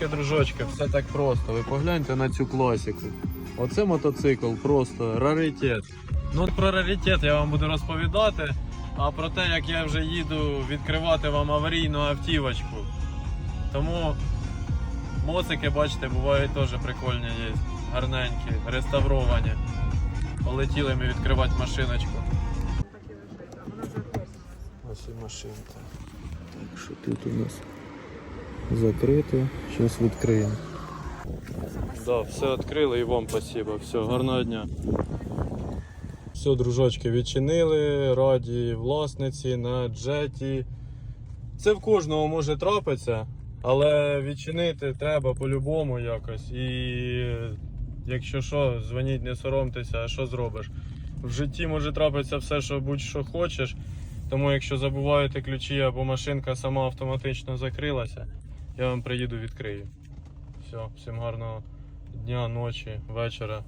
Дружочки, все так просто. Ви погляньте на цю класику. Оце мотоцикл просто раритет. Ну от про раритет я вам буду розповідати, а про те, як я вже їду відкривати вам аварійну автівочку. Тому моцики, бачите, бувають теж прикольні є, гарненькі, реставровані. Полетіли ми відкривати машиночку. Ось і машинка. Так що тут у нас закрито. Зараз відкриємо. Да, все відкрили і вам спасибо. Все, гарного дня. Все, дружочки, відчинили, раді власниці на джеті. Це в кожного може трапитися, але відчинити треба по-любому якось. І якщо що, дзвоніть, не соромтеся, а що зробиш? В житті може трапитися все, що будь-що хочеш. Тому якщо забуваєте ключі або машинка сама автоматично закрилася, я вам приїду відкрию. Все, всім гарного дня, ночі, вечора.